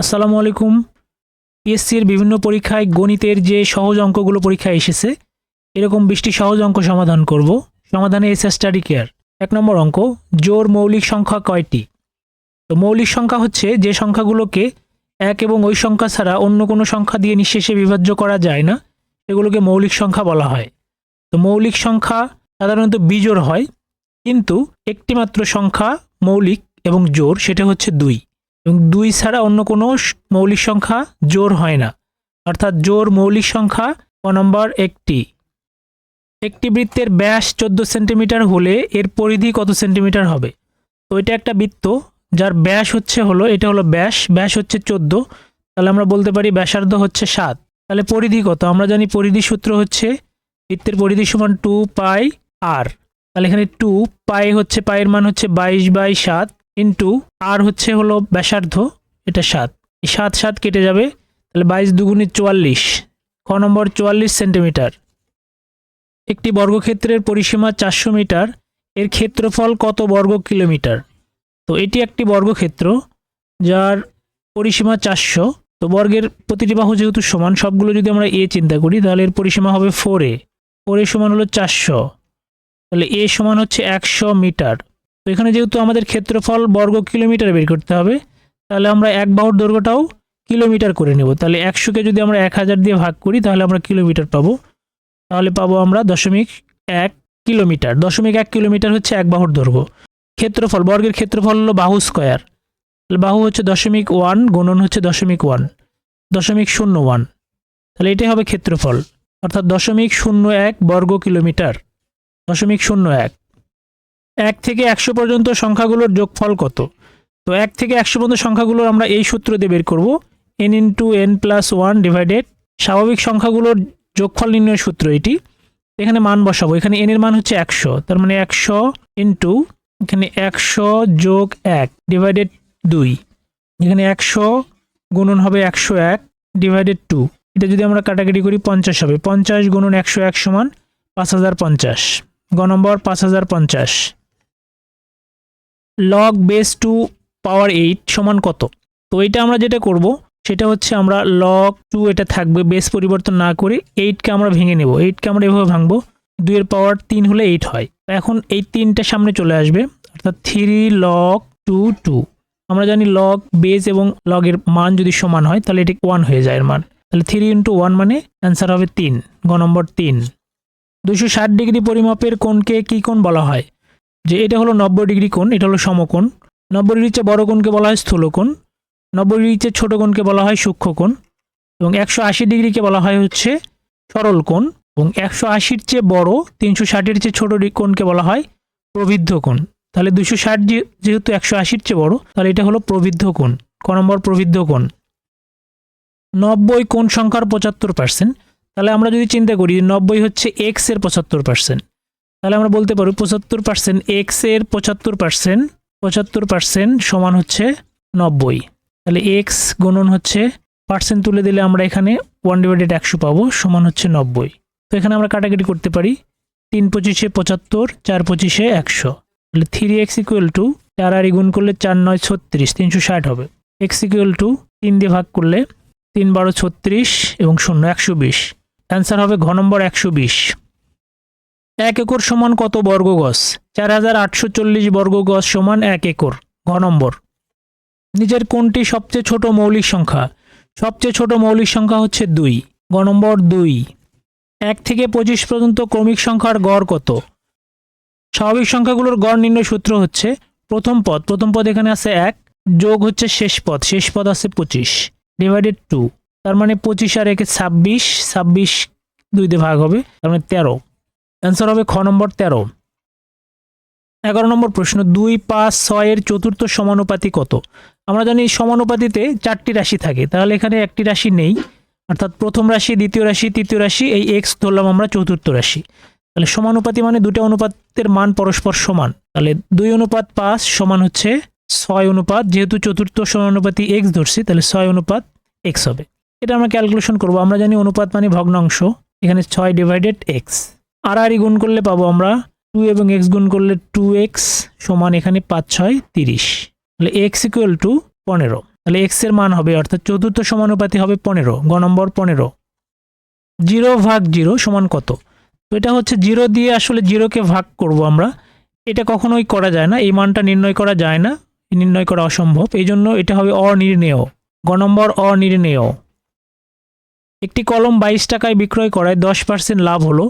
আসসালামু আলাইকুম। পিএসসির বিভিন্ন পরীক্ষায় গণিতের যে সহজ অঙ্কগুলো পরীক্ষায় এসেছে, এরকম বৃষ্টি সহজ অঙ্ক সমাধান করব। সমাধানে এস স্টাডি কেয়ার। এক নম্বর অঙ্ক, জোর মৌলিক সংখ্যা কয়টি? তো মৌলিক সংখ্যা হচ্ছে যে সংখ্যাগুলোকে এক এবং ওই সংখ্যা ছাড়া অন্য কোনো সংখ্যা দিয়ে নিঃশেষে বিভাজ্য করা যায় না এগুলোকে মৌলিক সংখ্যা বলা হয়। তো মৌলিক সংখ্যা সাধারণত বিজোড় হয়, কিন্তু একটি মাত্র সংখ্যা মৌলিক এবং জোর সেটা হচ্ছে দুই। এবং দুই ছাড়া অন্য কোনো মৌলিক সংখ্যা জোর হয় না। অর্থাৎ জোর মৌলিক সংখ্যা ক নম্বর একটি। একটি বৃত্তের ব্যাস চোদ্দ সেন্টিমিটার হলে এর পরিধি কত সেন্টিমিটার হবে? তো এটা একটা বৃত্ত, যার ব্যাস হচ্ছে হলো, এটা হলো ব্যাস ব্যাস হচ্ছে চোদ্দ, তাহলে আমরা বলতে পারি ব্যাসার্ধ হচ্ছে সাত। তাহলে পরিধি কত? আমরা জানি পরিধি সূত্র হচ্ছে বৃত্তের পরিধি সমান টু পাই আর। তাহলে এখানে টু পাই হচ্ছে পায়ের মান হচ্ছে বাইশ বাই সাত ইন্টু আর হচ্ছে হলো ব্যাসার্ধ, এটা সাত। সাত সাত কেটে যাবে, তাহলে বাইশ দুগুণে চুয়াল্লিশ, ক নম্বর চুয়াল্লিশ সেন্টিমিটার। একটি বর্গক্ষেত্রের পরিসীমা চারশো মিটার, এর ক্ষেত্রফল কত বর্গ কিলোমিটার? তো এটি একটি বর্গক্ষেত্র, যার পরিসীমা চারশো। তো বর্গের প্রতিটি বাহু যেহেতু সমান, সবগুলো যদি আমরা এ চিন্তা করি, তাহলে এর পরিসীমা হবে ফোর এ ফোর এ সমান হলো চারশো। তাহলে এ সমান হচ্ছে একশো মিটার। তো এখানে যেহেতু আমাদের ক্ষেত্রফল বর্গ কিলোমিটার বের করতে হবে, তাহলে আমরা এক বাহুর দৈর্ঘ্যটাও কিলোমিটার করে নেব। তাহলে একশোকে যদি আমরা এক হাজার দিয়ে ভাগ করি, তাহলে আমরা কিলোমিটার পাবো। তাহলে পাবো আমরা দশমিক এক কিলোমিটার। দশমিক এক কিলোমিটার হচ্ছে এক বাহুর দৈর্ঘ্য। ক্ষেত্রফল, বর্গের ক্ষেত্রফল হলো বাহু স্কোয়ার। তাহলে বাহু হচ্ছে দশমিক ওয়ান, গুণন হচ্ছে দশমিক ওয়ান, দশমিক শূন্য ওয়ান। তাহলে এটাই হবে ক্ষেত্রফল। অর্থাৎ দশমিক শূন্য এক বর্গ কিলোমিটার। দশমিক শূন্য এক। এক থেকে একশো পর্যন্ত সংখ্যাগুলোর যোগফল কত? তো এক থেকে একশো পর্যন্ত সংখ্যাগুলোর আমরা এই সূত্র দিয়ে বের করব। N into N plus one divided স্বাভাবিক সংখ্যাগুলোর যোগফল নির্ণয়ের সূত্র এটি। এখানে মান বসাবো। এখানে এন এর মান হচ্ছে একশো। তার মানে একশো ইন্টু এখানে একশো যোগ এক ডিভাইডেড দুই। এখানে একশো গুণন হবে একশো এক ডিভাইডেড টু এটা যদি আমরা কাটাকাটি করি পঞ্চাশ হবে। পঞ্চাশ গুণন একশো এক সমান পাঁচ হাজার পঞ্চাশ। গ নম্বর পাঁচ হাজার পঞ্চাশ। Log base two power eight সমান কত? তো এটা আমরা যেটা করব, সেটা হচ্ছে আমরা লগ টু এটা থাকবে বেস পরিবর্তন না করে এইটকে আমরা ভেঙে নেব। এইটকে আমরা এভাবে ভাঙবো দুইয়ের পাওয়ার তিন হলে এইট হয়। এখন এই তিনটা সামনে চলে আসবে, অর্থাৎ থ্রি লগ টু টু আমরা জানি লগ বেস এবং লগের মান যদি সমান হয়, তাহলে এটি ওয়ান হয়ে যায় এর মান। তাহলে থ্রি ইন্টু ওয়ান মানে অ্যান্সার হবে তিন, গ নম্বর তিন। দুশো ষাট ডিগ্রি পরিমাপের কোণকে কী কোণ বলা হয়? যে এটা হলো নব্বই ডিগ্রি কোণ, এটা হলো সমকোণ। নব্বই ডিগ্রির চেয়ে বড় কোণকে বলা হয় স্থূলকোণ নব্বই ডিগ্রির চেয়ে ছোট কোণকে বলা হয় সূক্ষ্মকোণ এবং একশো আশি ডিগ্রিকে বলা হয় হচ্ছে সরল কোণ। এবং একশো আশির চেয়ে বড় তিনশো ষাটের চেয়ে ছোটো কোণকে বলা হয় প্রবৃদ্ধ কোণ। তাহলে দুশো ষাট যেহেতু একশো আশির চেয়ে বড়, তাহলে এটা হলো প্রবৃদ্ধ কোণ, ক নম্বর প্রবৃদ্ধ কোণ। নব্বই কোণ সংখ্যার পঁচাত্তর পার্সেন্ট তাহলে আমরা যদি চিন্তা করি নব্বই হচ্ছে এক্সের পঁচাত্তর পার্সেন্ট তাহলে আমরা বলতে পারি পঁচাত্তর পার্সেন্ট এক্সের পঁচাত্তর পার্সেন্ট পঁচাত্তর পার্সেন্ট সমান হচ্ছে নব্বই। তাহলে এক্স গুণন হচ্ছে পার্সেন্ট তুলে দিলে আমরা এখানে ওয়ান ডিভাইডেড একশো পাবো, সমান হচ্ছে নব্বই। তো এখানে আমরা কাটাকাটি করতে পারি তিন পঁচিশে পঁচাত্তর, চার পঁচিশে একশো। তাহলে থ্রি এক্স ইকুয়াল টু চার আর গুণ করলে চার নয় ছত্রিশ, তিনশো ষাট হবে। এক্স ইকুয়াল টু তিন দিয়ে ভাগ করলে তিন বারো ছত্রিশ এবং শূন্য একশো বিশ। অ্যান্সার হবে ঘ নম্বর একশো বিশ। এক একর সমান কত বর্গ গজ? চার হাজার আটশো চল্লিশ বর্গ গজ সমান এক একর। ঘ নম্বর। নিজের কোনটি সবচেয়ে ছোট মৌলিক সংখ্যা? সবচেয়ে ছোট মৌলিক সংখ্যা হচ্ছে দুই। গ নম্বর, দুই। এক থেকে পঁচিশ পর্যন্ত ক্রমিক সংখ্যার গড় কত? স্বাভাবিক সংখ্যাগুলোর গড় নির্ণয় সূত্র হচ্ছে প্রথম পদ। প্রথম পদ এখানে আছে এক, যোগ হচ্ছে শেষ পদ। শেষ পদ আছে পঁচিশ। ডিভাইডেড টু তার মানে পঁচিশ আর একে ছাব্বিশ ছাব্বিশ দুই দিয়ে ভাগ হবে, তার মানে তেরো। অ্যান্সার হবে খ নম্বর তেরো। এগারো নম্বর প্রশ্ন, দুই, পাঁচ, ছয়ের চতুর্থ সমানুপাতি কত? আমরা জানি সমানুপাতিতে চারটি রাশি থাকে, তাহলে এখানে একটি রাশি নেই, অর্থাৎ প্রথম রাশি, দ্বিতীয় রাশি, তৃতীয় রাশি, এই এক্স ধরলাম আমরা চতুর্থ রাশি। তাহলে সমানুপাতি মানে দুটো অনুপাতের মান পরস্পর সমান, তাহলে দুই অনুপাত পাঁচ সমান হচ্ছে ছয় অনুপাত, যেহেতু চতুর্থ সমানুপাতি এক্স ধরছি, তাহলে ছয় অনুপাত এক্স হবে। এটা আমরা ক্যালকুলেশন করব, আমরা জানি অনুপাত মানে ভগ্নাংশ, এখানে ছয় ডিভাইডেড এক্স আর গুণ করলে পাবো আমরা টু এবং এক্স গুণ করলে টু এক্স সমান এখানে পাঁচ, ছয়, তিরিশ। তাহলে এক্স ইকুয়াল টু পনেরো। তাহলে এক্সের মান হবে অর্থাৎ চতুর্থ সমানুপাতি হবে পনেরো, গ নম্বর পনেরো। জিরো ভাগ জিরো সমান কত? তো এটা হচ্ছে জিরো দিয়ে আসলে জিরোকে ভাগ করব আমরা। এটা কখনোই করা যায় না, এই মানটা নির্ণয় করা যায় না, নির্ণয় করা অসম্ভব। এই জন্য এটা হবে অনির্ণেয়। গ নম্বর অনির্ণেয়। একটি কলম বাইশ টাকায় বিক্রয় করায় দশ পার্সেন্ট লাভ হলো।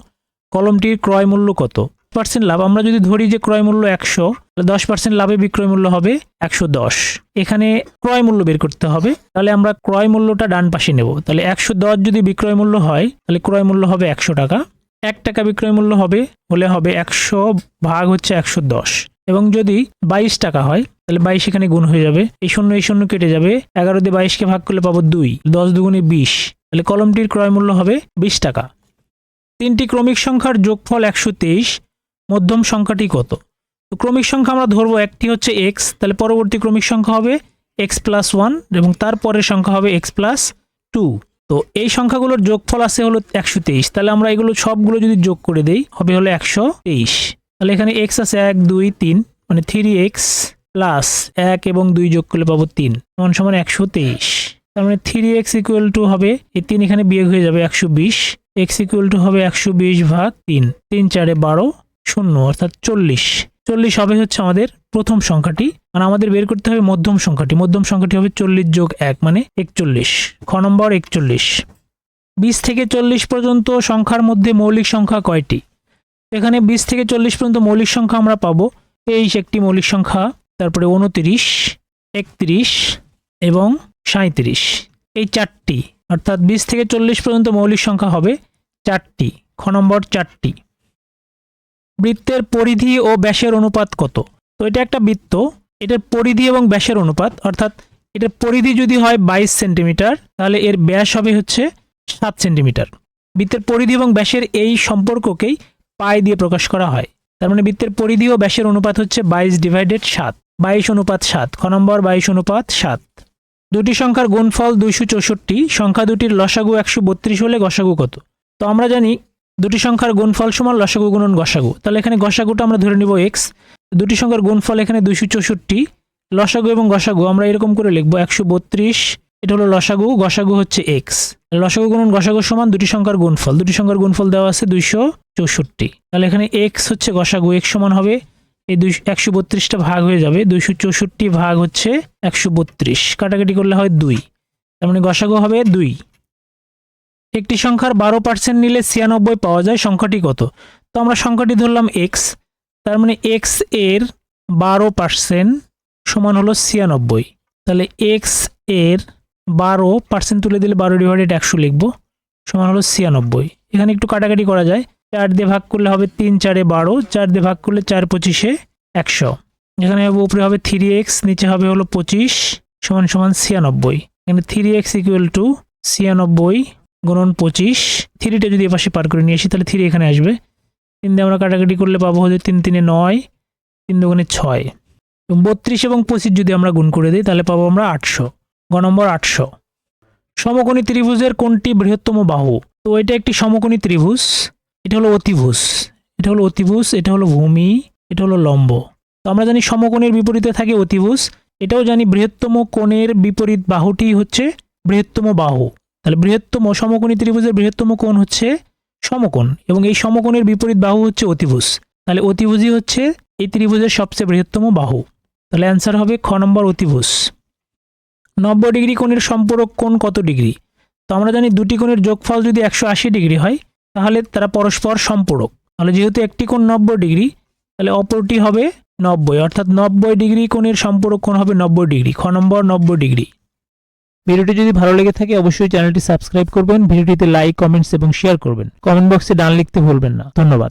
কলমটির ক্রয় মূল্য কত? পার্সেন্ট লাভ। আমরা যদি ধরি যে ক্রয় মূল্য একশো দশ পার্সেন্ট লাভে বিক্রয় মূল্য হবে একশো দশ। এখানে ক্রয় মূল্য বের করতে হবে। তাহলে আমরা ক্রয় মূল্যটা ডান পাশে নেব। তাহলে একশো দশ যদি বিক্রয় মূল্য হয়, তাহলে ক্রয় মূল্য হবে একশো টাকা। এক টাকা বিক্রয় মূল্য হবে, হলে হবে একশো ভাগ হচ্ছে একশো দশ। এবং যদি বাইশ টাকা হয়, তাহলে বাইশ এখানে গুণ হয়ে যাবে। এই শূন্য এই শূন্য কেটে যাবে। এগারো দিয়ে বাইশকে ভাগ করলে পাবো দুই। দশ দুগুণে বিশ। তাহলে কলমটির ক্রয় মূল্য হবে বিশ টাকা। তিনটি ক্রমিক সংখ্যার যোগফল একশো তেইশ, মধ্যম সংখ্যাটি কত? তো ক্রমিক সংখ্যা আমরা ধরবো, একটি হচ্ছে এক্স তাহলে পরবর্তী ক্রমিক সংখ্যা হবে এক্স প্লাস ওয়ান এবং তারপরের সংখ্যা হবে এক্স প্লাস টু তো এই সংখ্যাগুলোর যোগফল আছে হলো একশো তেইশ, তাহলে আমরা এগুলো সবগুলো যদি যোগ করে দেই, হবে হলো একশো তেইশ। তাহলে এখানে এক্স আছে এক, দুই, তিন মানে থ্রি এক্স প্লাস এক এবং দুই যোগ করলে পাবো তিন, সমান সমান একশো তেইশ। তার মানে থ্রি এক্স ইকুয়াল টু হবে, এই তিন এখানে বিয়োগ হয়ে যাবে একশো বিশ। এক্স ইকুয়াল টু হবে একশো বিশ ভাগ তিন। তিন চারে বারো, শূন্য, অর্থাৎ চল্লিশ। চল্লিশ হবে হচ্ছে আমাদের প্রথম সংখ্যাটি মানে আমাদের বের করতে হবে মধ্যম সংখ্যাটি। মধ্যম সংখ্যাটি হবে চল্লিশ যোগ এক মানে একচল্লিশ। খ নম্বর, একচল্লিশ। বিশ থেকে চল্লিশ পর্যন্ত সংখ্যার মধ্যে মৌলিক সংখ্যা কয়টি? এখানে বিশ থেকে চল্লিশ পর্যন্ত মৌলিক সংখ্যা আমরা পাবো তেইশ একটি মৌলিক সংখ্যা, তারপরে উনতিরিশ একত্রিশ এবং সাঁত্রিশ এই চারটি অর্থাৎ বিশ থেকে চল্লিশ পর্যন্ত মৌলিক সংখ্যা হবে চারটি, খ নম্বর চারটি। বৃত্তের পরিধি ও ব্যাসের অনুপাত কত? তো এটা একটা বৃত্ত, এটার পরিধি এবং ব্যাসের অনুপাত, অর্থাৎ এটার পরিধি যদি হয় বাইশ সেন্টিমিটার, তাহলে এর ব্যাস হবে হচ্ছে সাত সেন্টিমিটার। বৃত্তের পরিধি এবং ব্যাসের এই সম্পর্ককেই পাই দিয়ে প্রকাশ করা হয়। তার মানে বৃত্তের পরিধি ও ব্যাসের অনুপাত হচ্ছে বাইশ ডিভাইডেড সাত, বাইশ অনুপাত সাত, খ নম্বর বাইশ অনুপাত সাত। দুটি সংখ্যার গুণফল দুইশো চৌষট্টি, সংখ্যা দুটির লসাগু একশো বত্রিশ হলে গসাগু কত? তো আমরা জানি দুটি সংখ্যার গুণফল সমান লসাগু গুণন গসাগু। তাহলে এখানে গসাগুটা আমরা ধরে নিব এক্স দুটি সংখ্যার গুণফল এখানে দুইশো চৌষট্টি, লসাগু এবং গসাগু আমরা এরকম করে লিখব একশো বত্রিশ, এটা হলো লসাগু, গসাগু হচ্ছে এক্স লসাগু গুণন গসাগু সমান দুটি সংখ্যার গুণফল, দুটি সংখ্যার গুণফল দেওয়া আছে দুইশো চৌষট্টি। তাহলে এখানে এক্স হচ্ছে গসাগু এক্স সমান হবে এই দুই একশো বত্রিশটা ভাগ হয়ে যাবে। দুইশো চৌষট্টি ভাগ হচ্ছে একশো বত্রিশ। কাটাকাটি করলে হয় দুই। তার মানে গসাগো হবে দুই। একটি সংখ্যার বারো পার্সেন্ট নিলে ছিয়ানব্বই পাওয়া যায়। সংখ্যাটি কত? তো আমরা সংখ্যাটি ধরলাম এক্স তার মানে এক্সের বারো পার্সেন্ট সমান হলো ছিয়ানব্বই। তাহলে এক্সের বারো পার্সেন্ট তুলে দিলে বারো ডিভাইডেড একশো লিখব, সমান হলো ছিয়ানব্বই। এখানে একটু কাটাকাটি করা যায়। চার দিয়ে ভাগ করলে হবে তিন চারে বারো, চার দিয়ে ভাগ করলে চার পঁচিশে একশো। এখানে উপরে হবে থ্রি এক্স নিচে হবে হলো পঁচিশ, সমান সমান ছিয়ানব্বই। এখানে থ্রি এক্স ইকুয়াল টু ছিয়ানব্বই গুণন পঁচিশ। থ্রিটা যদি এপাশে পার করে নিয়ে আসি, তাহলে থ্রি এখানে আসবে। তিন দিয়ে আমরা কাটাকাটি করলে পাবো হচ্ছে তিন, তিনে নয়, তিন দুগুণে ছয়। বত্রিশ এবং পঁচিশ যদি আমরা গুণ করে দিই, তাহলে পাবো আমরা আটশো। গ নম্বর আটশো। সমকোণী ত্রিভুজের কোনটি বৃহত্তম বাহু? তো এটা একটি সমকোণী ত্রিভুজ। এটা হলো অতিভুজ, এটা হলো অতিভুজ, এটা হলো ভূমি, এটা হলো লম্ব। তো আমরা জানি সমকোণের বিপরীতে থাকে অতিভুজ, এটাও জানি বৃহত্তম কোণের বিপরীত বাহুটি হচ্ছে বৃহত্তম বাহু। তাহলে বৃহত্তম সমকোণী ত্রিভুজের বৃহত্তম কোণ হচ্ছে সমকোণ, এবং এই সমকোণের বিপরীত বাহু হচ্ছে অতিভুজ। তাহলে অতিভুজই হচ্ছে এই ত্রিভুজের সবচেয়ে বৃহত্তম বাহু। তাহলে অ্যান্সার হবে খ নম্বর অতিভুজ। নব্বই ডিগ্রি কোণের সম্পূরক কোণ কত ডিগ্রি? তো আমরা জানি দুটি কোণের যোগফল যদি একশো আশি ডিগ্রি হয় তাহলে তারা পরস্পর সম্পূরক। তাহলে যেহেতু একটি কোণ নব্বই ডিগ্রি, তাহলে অপরটি হবে নব্বই। অর্থাৎ নব্বই ডিগ্রি কোণের সম্পূরক কোণ হবে নব্বই ডিগ্রি। খ নম্বর নব্বই ডিগ্রি। ভিডিওটি যদি ভালো লেগে থাকে, অবশ্যই চ্যানেলটি সাবস্ক্রাইব করবেন, ভিডিওটিতে লাইক, কমেন্টস এবং শেয়ার করবেন। কমেন্ট বক্সে ডান লিখতে ভুলবেন না। ধন্যবাদ।